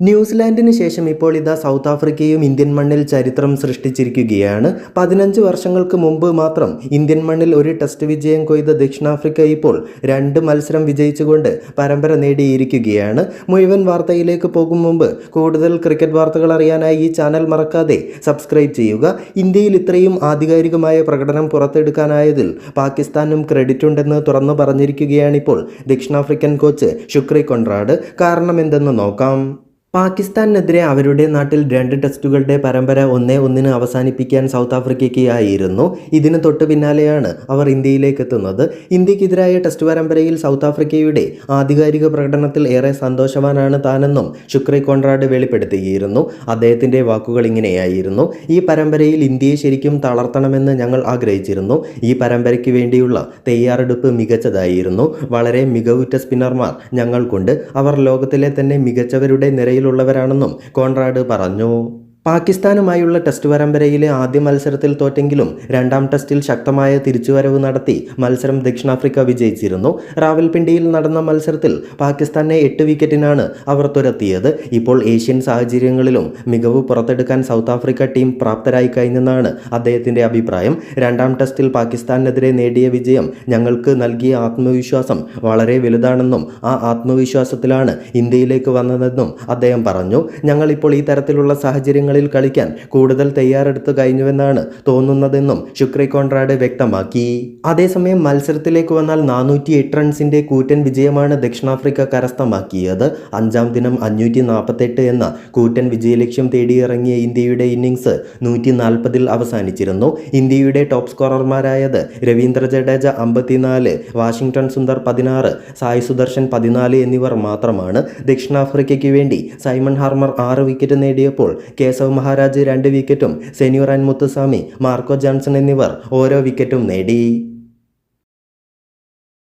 ന്യൂസിലാൻഡിന് ശേഷം ഇപ്പോൾ ഇതാ സൗത്ത് ആഫ്രിക്കയും ഇന്ത്യൻ മണ്ണിൽ ചരിത്രം സൃഷ്ടിച്ചിരിക്കുകയാണ്. പതിനഞ്ച് വർഷങ്ങൾക്ക് മുമ്പ് മാത്രം ഇന്ത്യൻ മണ്ണിൽ ഒരു ടെസ്റ്റ് വിജയം കൊയ്ത ദക്ഷിണാഫ്രിക്ക ഇപ്പോൾ രണ്ട് മത്സരം വിജയിച്ചുകൊണ്ട് പരമ്പര നേടിയിരിക്കുകയാണ്. മുഴുവൻ വാർത്തയിലേക്ക് പോകും മുമ്പ് കൂടുതൽ ക്രിക്കറ്റ് വാർത്തകൾ അറിയാനായി ഈ ചാനൽ മറക്കാതെ സബ്സ്ക്രൈബ് ചെയ്യുക. ഇന്ത്യയിൽ ഇത്രയും ആധികാരികമായ പ്രകടനം പുറത്തെടുക്കാനായതിൽ പാകിസ്ഥാനും ക്രെഡിറ്റ് ഉണ്ടെന്ന് തുറന്നു പറഞ്ഞിരിക്കുകയാണിപ്പോൾ ദക്ഷിണാഫ്രിക്കൻ കോച്ച് ശുക്രി കൊൺറാഡ്. കാരണം എന്തെന്ന് നോക്കാം? പാകിസ്ഥാനെതിരെ അവരുടെ നാട്ടിൽ രണ്ട് ടെസ്റ്റുകളുടെ പരമ്പര ഒന്നേ ഒന്നിന് അവസാനിപ്പിക്കാൻ സൗത്ത് ആഫ്രിക്കയ്ക്ക് ആയിരുന്നു ഇതിന് തൊട്ട് പിന്നാലെയാണ് അവർ ഇന്ത്യയിലേക്ക് എത്തുന്നത് ഇന്ത്യക്കെതിരായ ടെസ്റ്റ് പരമ്പരയിൽ സൗത്ത് ആഫ്രിക്കയുടെ ആധികാരിക പ്രകടനത്തിൽ ഏറെ സന്തോഷവാനാണ് താനെന്നും ശുക്രി കോൺറാഡ് വെളിപ്പെടുത്തിയിരുന്നു. അദ്ദേഹത്തിന്റെ വാക്കുകൾ ഇങ്ങനെയായിരുന്നു. ഈ പരമ്പരയിൽ ഇന്ത്യയെ ശരിക്കും തളർത്തണമെന്ന് ഞങ്ങൾ ആഗ്രഹിച്ചിരുന്നു. ഈ പരമ്പരയ്ക്ക് വേണ്ടിയുള്ള തയ്യാറെടുപ്പ് മികച്ചതായിരുന്നു. വളരെ മികവുറ്റ സ്പിന്നർമാർ ഞങ്ങൾക്കുണ്ട്. അവർ ലോകത്തിലെ തന്നെ മികച്ചവരുടെ നിരയിലുള്ളവരാണെന്നും കോൺറാഡ് പറഞ്ഞു. പാകിസ്ഥാനുമായുള്ള ടെസ്റ്റ് പരമ്പരയിലെ ആദ്യ മത്സരത്തിൽ തോറ്റെങ്കിലും രണ്ടാം ടെസ്റ്റിൽ ശക്തമായ തിരിച്ചുവരവ് നടത്തി മത്സരം ദക്ഷിണാഫ്രിക്ക വിജയിച്ചിരുന്നു. റാവൽപിണ്ടിയിൽ നടന്ന മത്സരത്തിൽ പാകിസ്ഥാനെ എട്ട് വിക്കറ്റിനാണ് അവർ തുരത്തിയത്. ഇപ്പോൾ ഏഷ്യൻ സാഹചര്യങ്ങളിലും മികവ് പുറത്തെടുക്കാൻ സൗത്ത് ആഫ്രിക്ക ടീം പ്രാപ്തരായി കഴിഞ്ഞെന്നാണ് അദ്ദേഹത്തിന്റെ അഭിപ്രായം. രണ്ടാം ടെസ്റ്റിൽ പാകിസ്ഥാനെതിരെ നേടിയ വിജയം ഞങ്ങൾക്ക് നൽകിയ ആത്മവിശ്വാസം വളരെ വലുതാണെന്നും ആ ആത്മവിശ്വാസത്തിലാണ് ഇന്ത്യയിലേക്ക് വന്നതെന്നും അദ്ദേഹം പറഞ്ഞു. ഞങ്ങളിപ്പോൾ ഈ തരത്തിലുള്ള സാഹചര്യങ്ങൾ മത്സരങ്ങളിൽ കളിക്കാൻ കൂടുതൽ തയ്യാറെടുത്തു കഴിഞ്ഞുവെന്നാണ് തോന്നുന്നതെന്നും ശുക്രി കോൺട്രാഡ് വ്യക്തമാക്കി. അതേസമയം മത്സരത്തിലേക്ക് വന്നാൽ നാനൂറ്റി എട്ട് റൺസിന്റെ കൂറ്റൻ വിജയമാണ് ദക്ഷിണാഫ്രിക്ക കരസ്ഥമാക്കിയത്. അഞ്ചാം ദിനം അഞ്ഞൂറ്റി നാൽപ്പത്തെട്ട് എന്ന കൂറ്റൻ വിജയലക്ഷ്യം തേടിയിറങ്ങിയ ഇന്ത്യയുടെ ഇന്നിംഗ്സ് നൂറ്റി നാൽപ്പതിൽ അവസാനിച്ചിരുന്നു. ഇന്ത്യയുടെ ടോപ്പ് സ്കോറർമാരായത് രവീന്ദ്ര ജഡേജ അമ്പത്തിനാല് വാഷിംഗ്ടൺ സുന്ദർ പതിനാറ് സായ് സുദർശൻ പതിനാല് എന്നിവർ മാത്രമാണ് ദക്ഷിണാഫ്രിക്കയ്ക്ക് വേണ്ടി സൈമൺ ഹാർമർ ആറ് വിക്കറ്റ് നേടിയപ്പോൾ കേസവ് മഹാരാജ് രണ്ട് വിക്കറ്റും സെന്യൂർ ആൻഡ് മുത്തുസ്വാമി മാർക്കോ ജോൺസൺ എന്നിവർ ഓരോ വിക്കറ്റും നേടി.